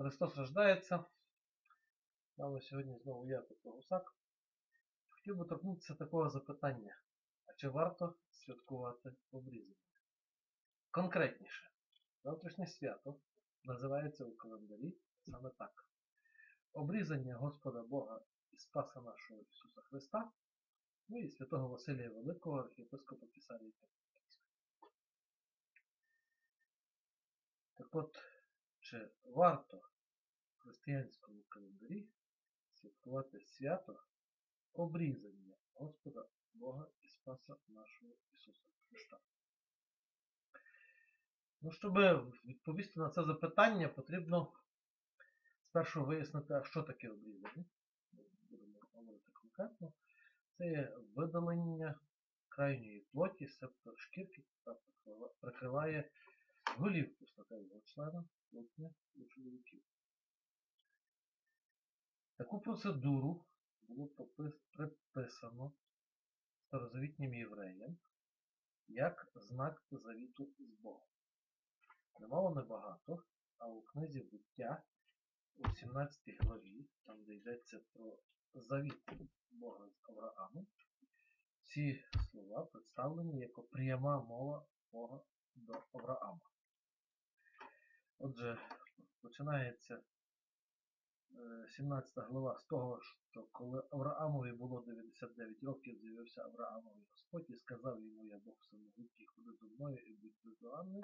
Христос рождається. Нами сьогодні знову я, Петро Гусак. Хотів би торкнутися такого запитання. А чи варто святкувати обрізання? Конкретніше, завтрашнє свято називається у календарі саме так. Обрізання Господа Бога і Спаса нашого Ісуса Христа, ну і святого Василія Великого, архієпископа Писарії. Так от, чи варто християнському календарі святкувати свято обрізання Господа Бога і Спаса нашого Ісуса Христа? Ну, щоб відповісти на це запитання, потрібно спершу вияснити, що таке обрізання. Будемо говорити конкретно. Це є видалення крайньої плоті, септо шкірки, яка прикриває голівку статевого члена плотня у чоловіків. Таку процедуру було приписано старозавітнім євреям як знак завіту з Богом. Немало небагато, а у книзі буття у 17 главі, там де йдеться про завіт Бога з Авраамом, ці слова представлені як пряма мова Бога до Авраама. Отже, починається 17 глава з того, що коли Авраамові було 99 років, з'явився Авраамові Господь і сказав йому, я Бог самогутній, ходи зо мною і будь бездоганний.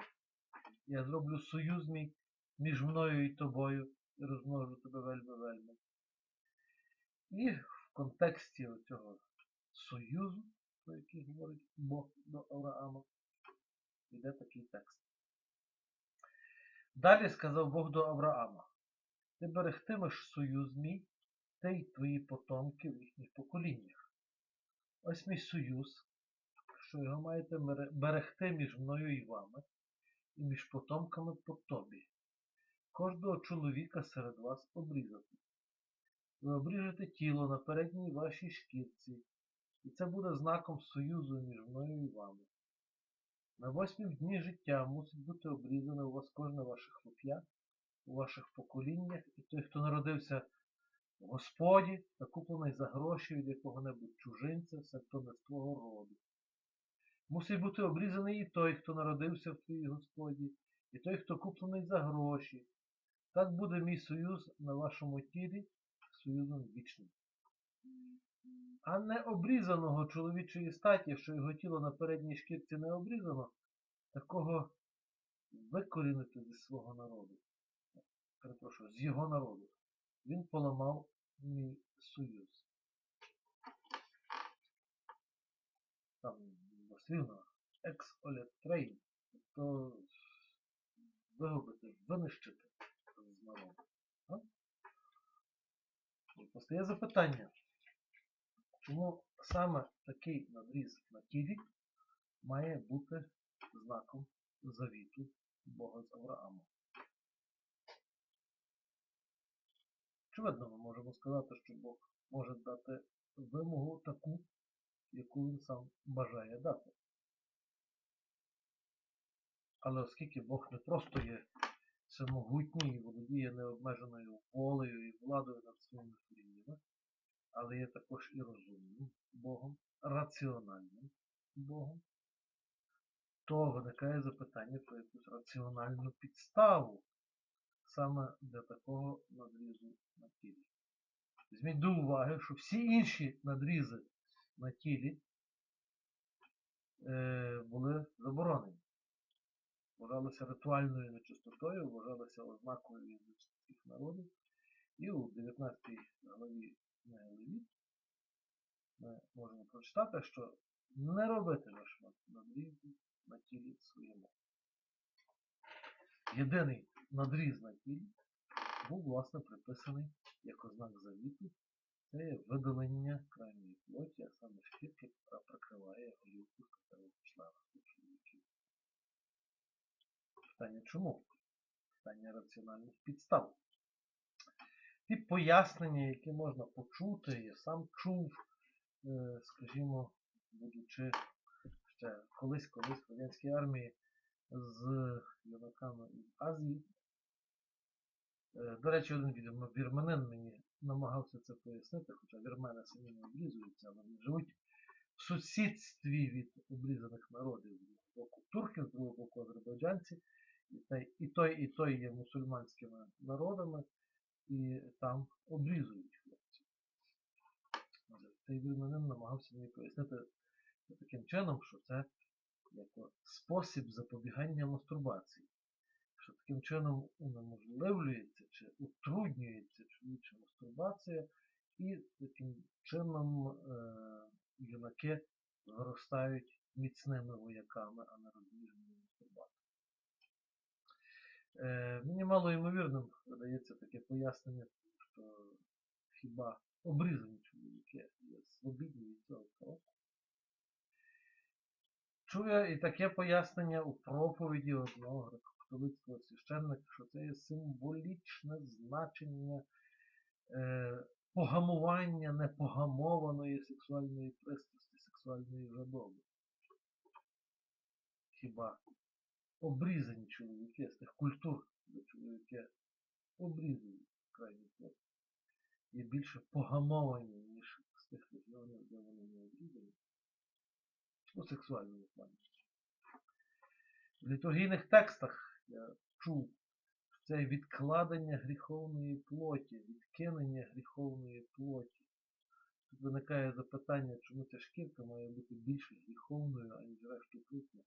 Я зроблю союз мій між мною і тобою і розмножу тебе вельми вельми. І в контексті цього союзу, про який говорить Бог до Авраама, йде такий текст. Далі сказав Бог до Авраама: Ти берегтимеш союз мій, ти й твої потомки в їхніх поколіннях. Ось мій союз, що його маєте берегти між мною і вами, і між потомками по тобі. Кожного чоловіка серед вас обрізати. Ви обріжете тіло на передній вашій шкірці, і це буде знаком союзу між мною і вами. На восьмім дні життя мусить бути обрізане у вас кожне ваше хлоп'я, у ваших поколіннях, і той, хто народився в Господі та куплений за гроші від якого-небудь чужинця, все не з твого роду. Мусить бути обрізаний і той, хто народився в твоїй Господі, і той, хто куплений за гроші. Так буде мій союз на вашому тілі союзом вічним. А не обрізаного чоловічої статі, що його тіло на передній шкірці не обрізано, такого викорінити зі свого народу. Перепрошую, з його народу. Він поламав мій союз. Там дослівно екс олетрейн, тобто вигубити, винищити з народу. Постає запитання, чому саме такий надріз на тілі має бути знаком завіту Бога з Авраамом? Очевидно, ми можемо сказати, що Бог може дати вимогу таку, яку він сам бажає дати. Але оскільки Бог не просто є всемогутній і володіє необмеженою волею і владою над своїми творіннями, але є також і розумним Богом, раціональним Богом, то виникає запитання про якусь раціональну підставу саме для такого надрізу на тілі. Візьміть до уваги, що всі інші надрізи на тілі е, були заборонені. Вважалися ритуальною нечистотою, вважалися ознакою язичних народів. І у 19 главі Левіт ми можемо прочитати, що не робитимеш надрізу на тілі своєму. Єдиний надріз на тілі був, власне, приписаний як ознак завіту. Це видалення крайньої плоті, а саме шкірки, яка прикриває голівку статевого члена чоловіків. Питання чому? Питання раціональних підстав. Ті пояснення, які можна почути, я сам чув, е, скажімо, будучи ще колись-колись в радянській армії з юнаками із Азії, До речі, один відомо вірменин мені намагався це пояснити, хоча вірмени самі не обрізуються, але вони живуть в сусідстві від обрізаних народів. З боку турки, з другого боку азербайджанці. І той, і той, є мусульманськими народами, і там обрізують хлопців. Цей вірменин намагався мені пояснити таким чином, що це як спосіб запобігання мастурбації що таким чином унеможливлюється чи утруднюється чоловіча мастурбація, і таким чином е, юнаки виростають міцними вояками, а не розбіжними мастурбаторами. Е, мені мало ймовірним видається таке пояснення, що хіба обрізані чоловіки є свобідні від цього порядку. Чую і таке пояснення у проповіді одного греко-католицького священника, що це є символічне значення е, погамування непогамованої сексуальної пристрасті, сексуальної жадоби. Хіба обрізані чоловіки з тих культур, де чоловіки обрізані крайні плоті, є більше погамовані, ніж з тих регіонів, де вони не обрізані у сексуальному плані. В літургійних текстах чув, що це відкладення гріховної плоті, відкинення гріховної плоті. Тут виникає запитання, чому ця шкірка має бути більш гріховною, аніж решту трупна,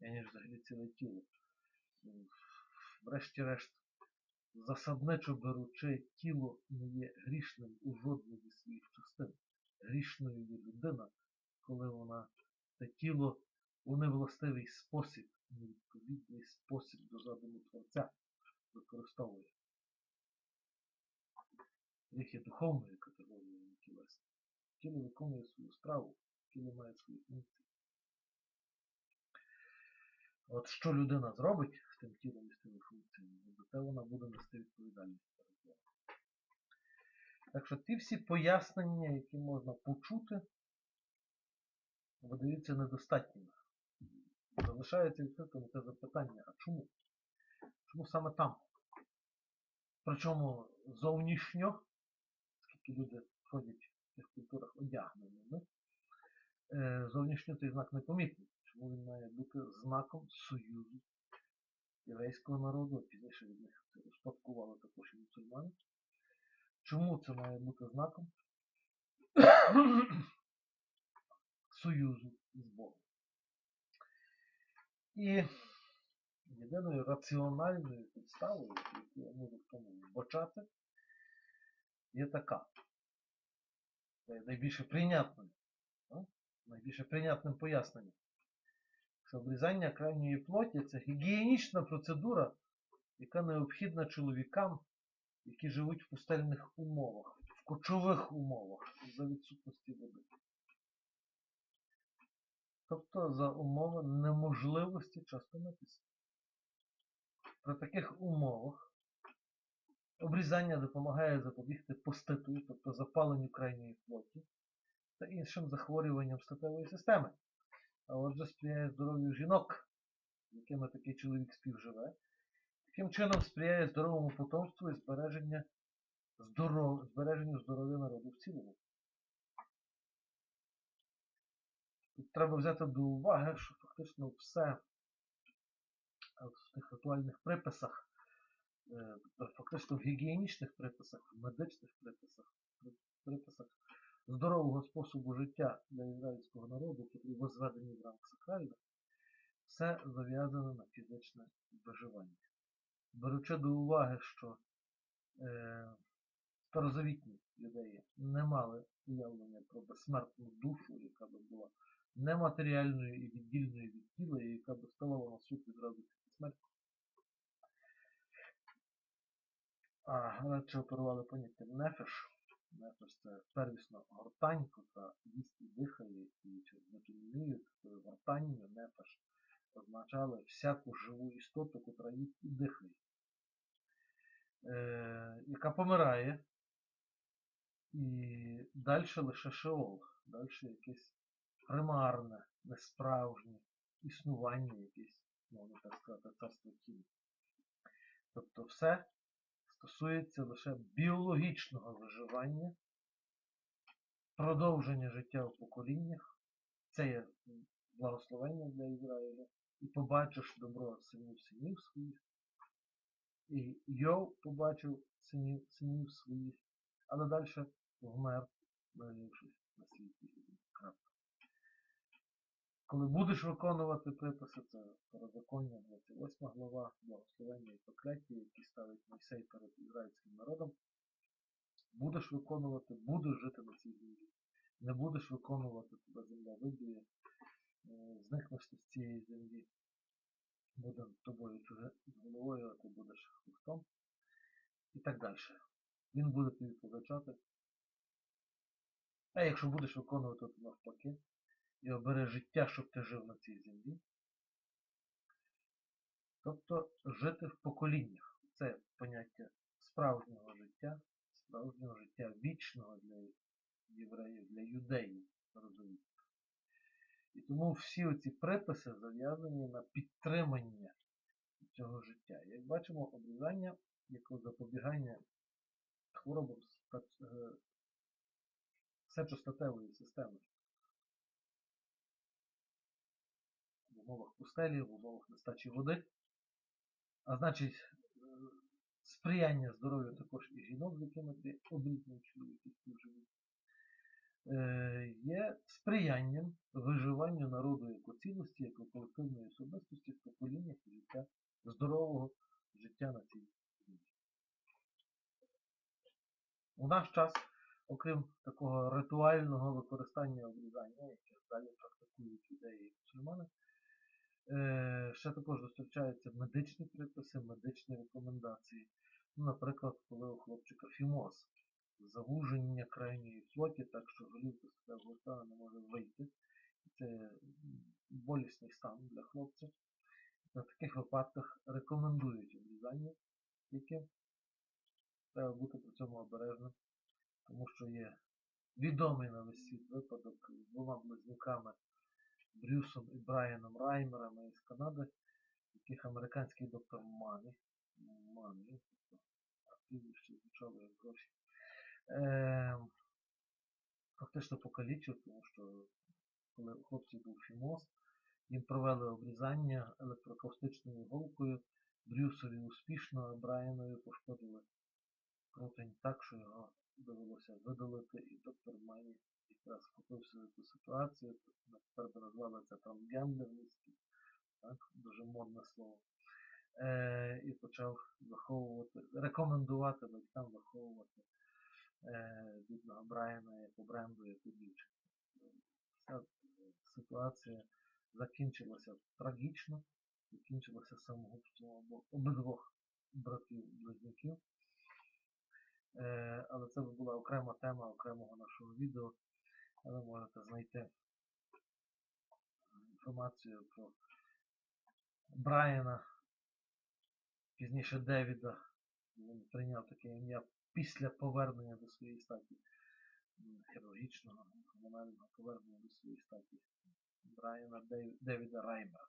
аніж взагалі ціле тіло. Врешті-решт, засадничо беручи, тіло не є грішним у жодній зі своїх частин. Грішною є людина, коли вона це тіло у невластивий спосіб, невідповідний спосіб до задуму Творця використовує. Їх є духовною категорією, не тілесною. Тіло виконує свою справу, тіло має свої функції. От що людина зробить з тим тілом і з тими функціями, за те вона буде нести відповідальність перед Богом. Так що ті всі пояснення, які можна почути, видаються недостатніми. Залишається відкритим те запитання, а чому? Чому саме там? Причому зовнішньо, скільки люди ходять в цих культурах одягненими, е, зовнішньо цей знак непомітний. Чому він має бути знаком союзу єврейського народу, а пізніше від них це успадкували також і мусульмани. Чому це має бути знаком союзу з Богом? І єдиною раціональною підставою, яку я можу в тому вбачати, є така. Найбільше прийнятним, а? найбільше прийнятним поясненням. Що обрізання крайньої плоті це гігієнічна процедура, яка необхідна чоловікам, які живуть в пустельних умовах, в кочових умовах за відсутності води. Тобто за умови неможливості часто митися. При таких умовах обрізання допомагає запобігти поститу, тобто запаленню крайньої плоті та іншим захворюванням статевої системи. А отже сприяє здоров'ю жінок, з якими такий чоловік співживе. Таким чином сприяє здоровому потомству і збереження здоров... збереженню здоров'я народу в цілому. Треба взяти до уваги, що фактично все в тих ритуальних приписах, е, тобто фактично в гігієнічних приписах, в медичних приписах, приписах здорового способу життя для ізраїльського народу, який возведені в ранг сакральних, все зав'язане на фізичне виживання. Беручи до уваги, що е, старозавітні юдеї не мали уявлення про безсмертну душу, яка би була нематеріальною і віддільною від тіла, яка би ставала на суд відразу після смерті. А радше оперували поняттям нефеш. Нефеш це первісна гортань, котра їсть і дихає, і через метонімію, такою гортанню нефеш означали всяку живу істоту, котра їсть і дихає, е, яка помирає. І далі лише шеол, далі якесь примарне, несправжнє існування якесь, можна так сказати, царство тіла. Тобто все стосується лише біологічного виживання, продовження життя в поколіннях. Це є благословення для Ізраїля. І побачиш добро синів синів своїх. І Йов побачив синів, синів своїх, але далі вмер, навівшись на світі. Коли будеш виконувати приписи, це Второзаконня, 28 глава, благословення і прокляття, які ставить Мойсей перед ізраїльським народом, будеш виконувати, будеш жити на цій землі. Не будеш виконувати, тебе земля виб'є, е, зникнеш ти з цієї землі, буде тобою чуже головою, а ти будеш хвостом і так далі. Він буде тобі позначати. А якщо будеш виконувати то навпаки, і обере життя, щоб ти жив на цій землі. Тобто жити в поколіннях. Це поняття справжнього життя, справжнього життя вічного для євреїв, для юдеїв, розумієте. І тому всі оці приписи зав'язані на підтримання цього життя. Як бачимо, обрізання як запобігання хворобам е, сечостатевої системи. Умовах пустелі, в умовах нестачі води. А значить, е, сприяння здоров'ю також і жінок, з якими ти обрізаний чоловік, які живуть, е, є сприянням виживанню народу як цілості, як колективної особистості в поколіннях життя, здорового життя на цій землі. У наш час, окрім такого ритуального використання обрізання, яке далі практикують ідеї мусульмани, ще також зустрічаються медичні приписи, медичні рекомендації. Ну, Наприклад, коли у хлопчика фімоз, завуження крайньої плоті, так що голівка себе глута не може вийти. Це болісний стан для хлопця. На таких випадках рекомендують обрізання, яке треба бути при цьому обережним, тому що є відомий на весь світ випадок з двома близнюками Брюсом і Брайаном Раймерами із Канади, яких американський доктор Мані, Мані, прізвище звучало як гроші, е, фактично покалічив, тому що коли у хлопців був фімоз, їм провели обрізання електрокаустичною голкою, Брюсові успішно, а Брайанові пошкодили крутень так, що його довелося видалити, і доктор Майні якраз вхопився за цю ситуацію. Тепер назвали це там гемблерністю, так, дуже модне слово. Е, І почав виховувати, рекомендувати батькам виховувати е, бідного Брайана як бренду, як у дівчинку. Ця ситуація закінчилася трагічно, закінчилася самогубством обидвох братів-близнюків. Е, але це була окрема тема окремого нашого відео. Ви можете знайти інформацію про Брайана, пізніше Девіда. Він прийняв таке ім'я після повернення до своєї статі, хірургічного, гормонального повернення до своєї статі Брайана Девіда Раймера.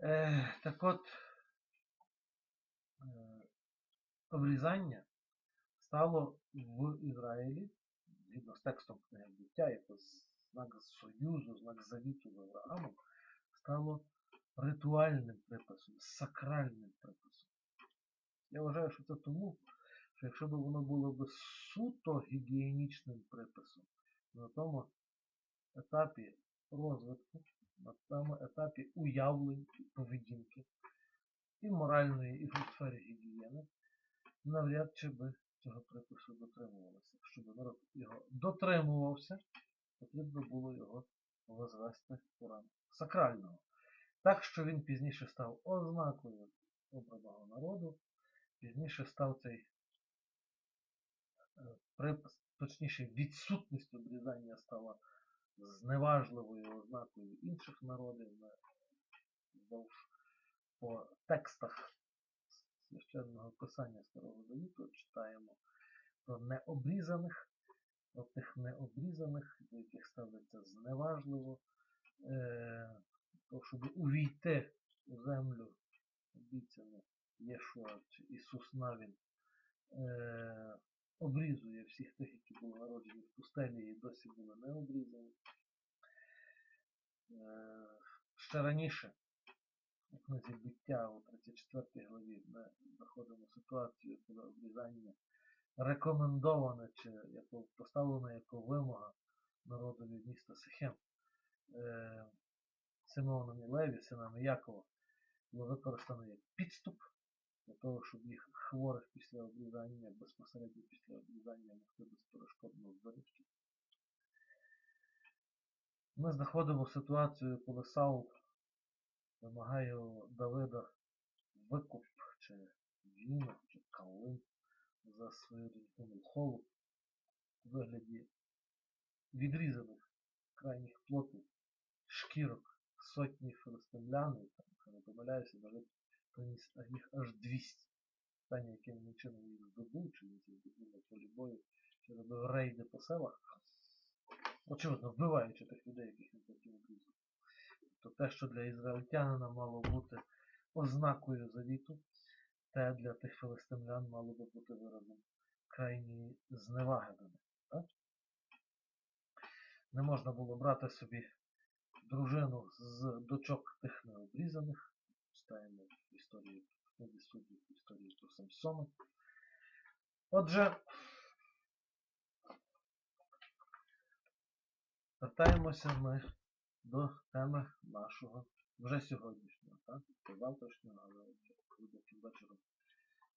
Е, так от, е, обрізання стало в Ізраїлі, згідно з текстом книги буття, як знак Союзу, знак завіту з Авраамом, стало ритуальним приписом, сакральним приписом. Я вважаю, що це тому, що якщо б воно було б суто гігієнічним приписом, на тому етапі розвитку, на тому етапі уявлень поведінки і моральної, і в сфері навряд чи би цього припису дотримувалося. Щоб народ його дотримувався, потрібно було його возвести у ранг сакрального. Так що він пізніше став ознакою обраного народу, пізніше став цей е, припис, точніше відсутність обрізання стала зневажливою ознакою інших народів. По текстах священного писання Старого Завіту читаємо про необрізаних, про тих необрізаних, до яких ставиться зневажливо, е, то, щоб увійти у землю обіцяну Єшуа чи Ісус Навін е, обрізує всіх тих, які були народжені в пустелі і досі були не обрізані. Е, ще раніше у книзі буття у 34 главі ми знаходимо ситуацію, коли обрізання рекомендоване чи яко, поставлено як вимога народові міста Сихем. Е, Симеоном і Леві, синами Якова, було використано як підступ для того, щоб їх хворих після обрізання, безпосередньо після обрізання могти безперешкодно винищити. Ми знаходимо ситуацію, коли Саул вимагає у Давида викуп чи вінок, чи калин за свою доньку Мілхолу у вигляді відрізаних крайніх плотів, шкірок сотні філистимлян, і якщо не помиляюся, Давид приніс їх аж 200. Питання, яким він чином їх здобув, чи він це здобув на полі бою, чи робив рейди по селах, очевидно, вбиваючи тих людей, яких він потім обрізав. Тобто те, що для ізраїльтянина мало бути ознакою завіту, те для тих филистимлян мало би бути виразом крайньої зневаги до них. Так? Не можна було брати собі дружину з дочок тих необрізаних. Читаємо в історії в книзі в історії про Самсона. Отже, вертаємося ми до теми нашого вже сьогоднішнього, так? До завтрашнього, але буде вечором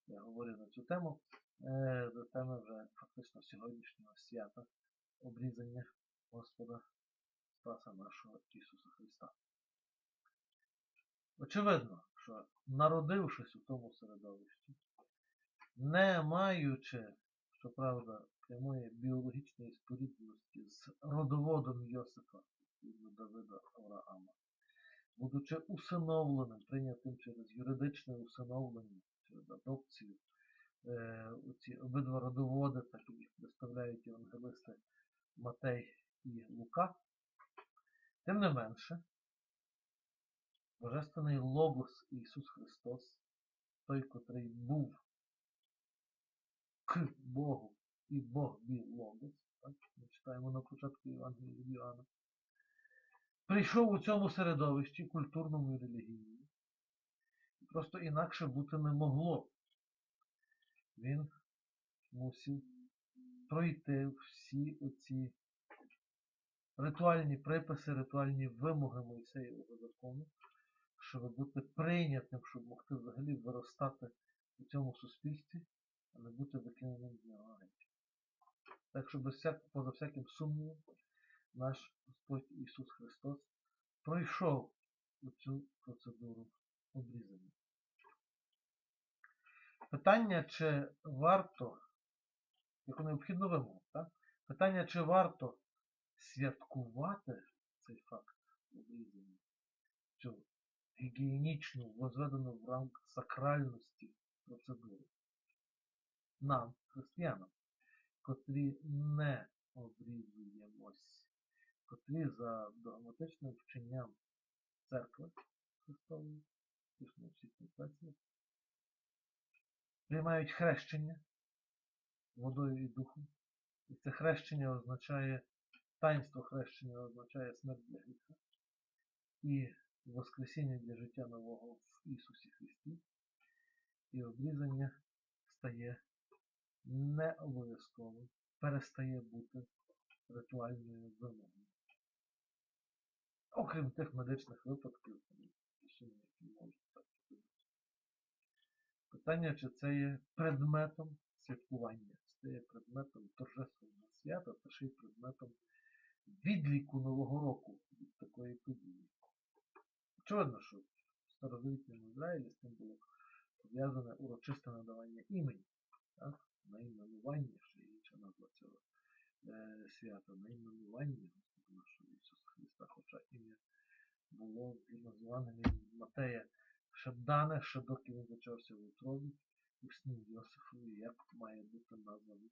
я говорю на цю тему. Е, до теми вже фактично сьогоднішнього свята обрізання Господа Спаса нашого Ісуса Христа. Очевидно, що народившись у тому середовищі, не маючи, щоправда, прямої біологічної спорідності з родоводом Йосифа, відповідно Давида Авраама, будучи усиновленим, прийнятим через юридичне усиновлення, через адопцію, е, ці обидва родоводи, так як представляють євангелисти Матей і Лука, тим не менше, Божественний Логос Ісус Христос, той, котрий був к Богу і Бог був Логос, так? ми читаємо на початку Євангелія від Іоанна, прийшов у цьому середовищі культурному і релігійному. Просто інакше бути не могло. Він мусив пройти всі оці ритуальні приписи, ритуальні вимоги Мойсеєвого закону, щоб бути прийнятим, щоб могти взагалі виростати у цьому суспільстві, а не бути викиненим нього. Так що без всяк, поза всяким сумнівом, наш Господь Ісус Христос пройшов цю процедуру обрізання. Питання, чи варто, яку необхідну вимогу, так? питання, чи варто святкувати цей факт обрізання, цю гігієнічну, возведену в ранг сакральності процедуру. Нам, християнам, котрі не обрізуємось, котрі за догматичним вченням церкви Христової, пішли всі конфесії, приймають хрещення водою і духом. І це хрещення означає, таїнство хрещення означає смерть для гріха. І Воскресіння для життя нового в Ісусі Христі. І обрізання стає не обов'язковим, перестає бути ритуальною вимогою. Окрім тих медичних випадків, які можуть так. Питання, чи це є предметом святкування, чи це є предметом торжественного свята, та ще й предметом відліку Нового року від такої події. Очевидно, що в старозавітньому Ізраїлі з тим було пов'язане урочисте надавання імені, так? найменування, ще інша назва цього е, свята, найменування Христа, ім'я було згідно з Матея ще дане, доки він зачався в утробі, у сні Йосифові, як має бути названий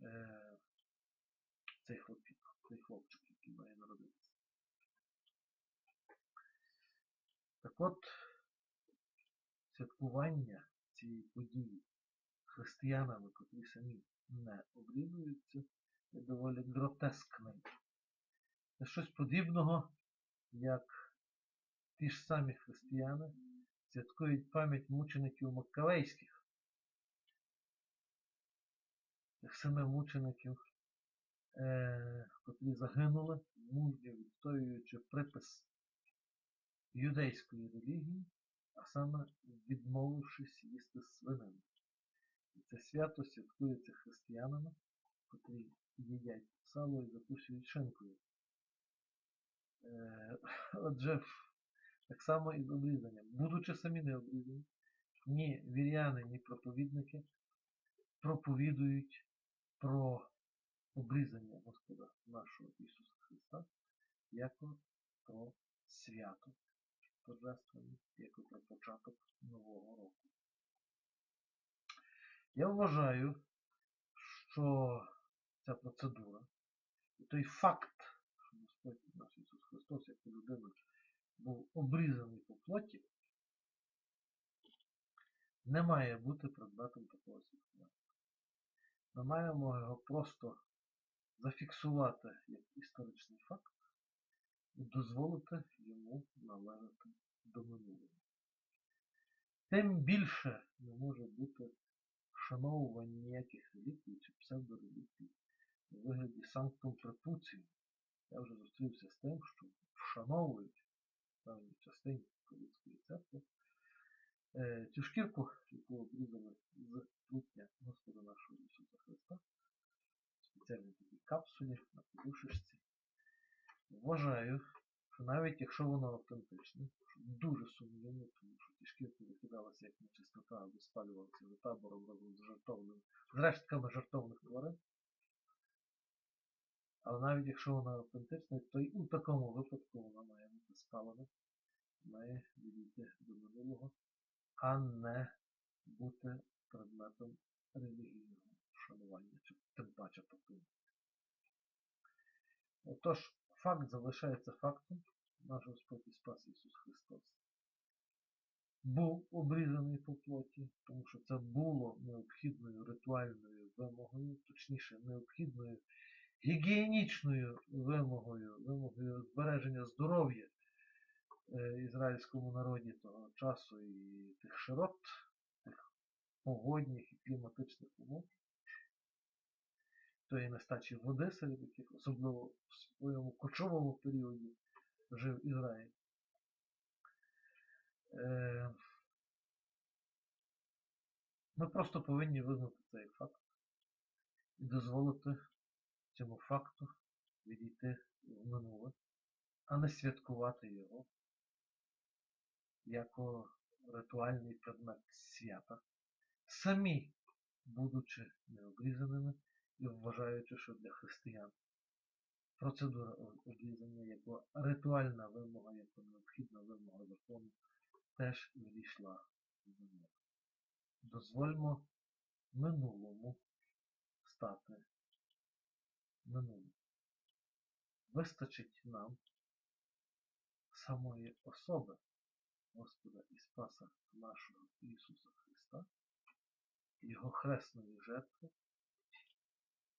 е, цей хлопчик, цей хлопчик, який має народитися. Так от, святкування цієї події християнами, котрі самі не обрізуються, є доволі гротескним. Це щось подібного, як ті ж самі християни святкують пам'ять мучеників Маккавейських, тих самих мучеників, е, котрі загинули, мужньо відстоюючи припис юдейської релігії, а саме відмовившись їсти свинину. І це свято святкується християнами, котрі їдять сало і закусують шинкою. Е, Отже, так само і з обрізанням. Будучи самі не обрізані, ні віряни, ні проповідники проповідують про обрізання Господа нашого Ісуса Христа як про свято торжественне, як про початок Нового року. Я вважаю, що ця процедура і той факт, що Господь наш Ісус Христос, як людина, був обрізаний по плоті, не має бути предметом такого святкування. Ми маємо його просто зафіксувати як історичний факт і дозволити йому належати до минулого. Тим більше не може бути вшановування ніяких реліквій чи псевдореліквій у вигляді санктум препуції. Я вже зустрівся з тим, що вшановують в певній частині католицької церкви е, цю шкірку, яку обрізали з плутня Господа нашого Ісуса Христа, спеціальній такій капсулі на подушечці. Вважаю, що навіть якщо воно автентичне, що дуже сумнівно, тому що ті шкірки викидалися як нечистота або спалювалися за табором разом з жартовним, з рештками жартовних тварин. Але навіть якщо вона автентична, то й у такому випадку вона має бути спалена, має відійти до минулого, а не бути предметом релігійного вшанування, чи тим паче покинути. Отож, факт залишається фактом. Наш Господь і Спас Ісус Христос був обрізаний по плоті, тому що це було необхідною ритуальною вимогою, точніше, необхідною гігієнічною вимогою, вимогою збереження здоров'я е, ізраїльському народі того часу і тих широт, тих погодних і кліматичних умов, тої нестачі води, серед яких особливо в своєму кочовому періоді жив Ізраїль. Е, Ми просто повинні визнати цей факт і дозволити цьому факту відійти в минуле, а не святкувати його як ритуальний предмет свята, самі будучи необрізаними і вважаючи, що для християн процедура обрізання як ритуальна вимога, як необхідна вимога закону, теж відійшла в минуле. Дозвольмо минулому стати минулим. Вистачить нам самої особи Господа і Спаса нашого Ісуса Христа, Його хресної жертви,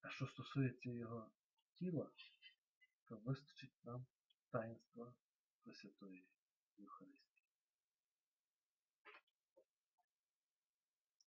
а що стосується Його тіла, то вистачить нам таїнства Пресвятої Євхаристії.